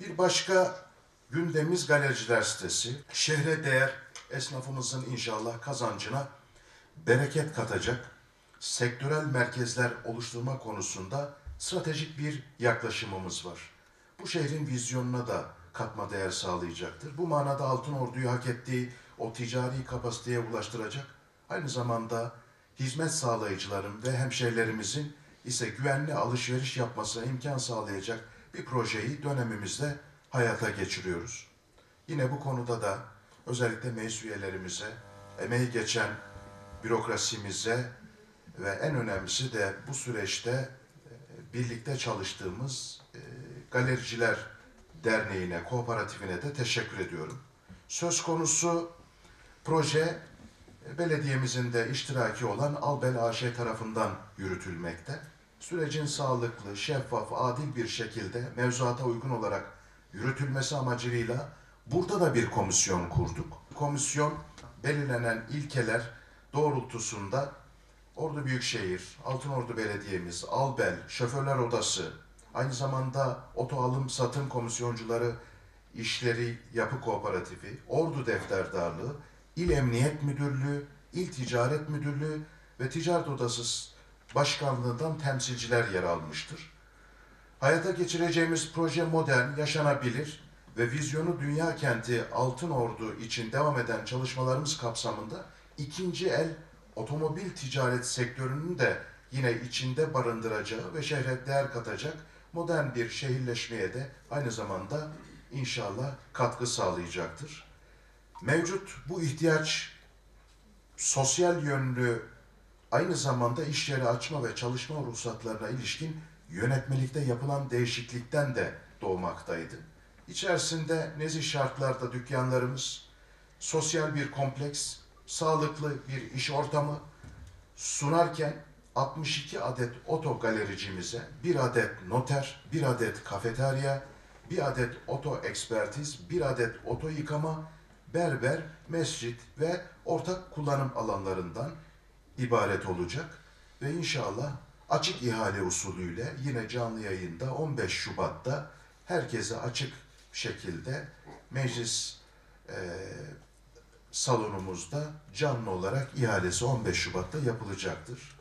Bir başka gündemimiz galericiler sitesi. Şehre değer esnafımızın inşallah kazancına bereket katacak sektörel merkezler oluşturma konusunda stratejik bir yaklaşımımız var. Bu şehrin vizyonuna da katma değer sağlayacaktır. Bu manada Altın Ordu'yu hak ettiği o ticari kapasiteye ulaştıracak. Aynı zamanda hizmet sağlayıcıların ve hemşehrilerimizin ise güvenli alışveriş yapmasına imkan sağlayacak bir projeyi dönemimizde hayata geçiriyoruz. Yine bu konuda da özellikle meclis üyelerimize, emeği geçen bürokrasimize ve en önemlisi de bu süreçte e, birlikte çalıştığımız e, Galericiler Derneği'ne, kooperatifine de teşekkür ediyorum. Söz konusu proje e, belediyemizin de iştiraki olan Albel AŞ tarafından yürütülmekte. Sürecin sağlıklı, şeffaf, adil bir şekilde mevzuata uygun olarak yürütülmesi amacıyla burada da bir komisyon kurduk. Komisyon belirlenen ilkeler doğrultusunda Ordu Büyükşehir, Altınordu Belediye'miz, Albel, Şoförler Odası, aynı zamanda Oto Alım Satım Komisyoncuları İşleri Yapı Kooperatifi, Ordu Defterdarlığı, İl Emniyet Müdürlüğü, İl Ticaret Müdürlüğü ve Ticaret Odası Başkanlığından temsilciler yer almıştır. Hayata geçireceğimiz proje modern, yaşanabilir ve vizyonu dünya kenti Altın Ordu için devam eden çalışmalarımız kapsamında ikinci el otomobil ticaret sektörünün de yine içinde barındıracağı ve şehre değer katacak modern bir şehirleşmeye de aynı zamanda inşallah katkı sağlayacaktır. Mevcut bu ihtiyaç sosyal yönlü aynı zamanda iş yeri açma ve çalışma ruhsatlarına ilişkin yönetmelikte yapılan değişiklikten de doğmaktaydı. İçerisinde nezih şartlarda dükkanlarımız, sosyal bir kompleks, sağlıklı bir iş ortamı sunarken 62 adet oto galericimize, bir adet noter, bir adet kafeterya, bir adet oto ekspertiz, bir adet oto yıkama, berber, mescit ve ortak kullanım alanlarından ibaret olacak ve inşallah açık ihale usulüyle yine canlı yayında 15 Şubat'ta herkese açık şekilde meclis eee salonumuzda canlı olarak ihalesi 15 Şubat'ta yapılacaktır.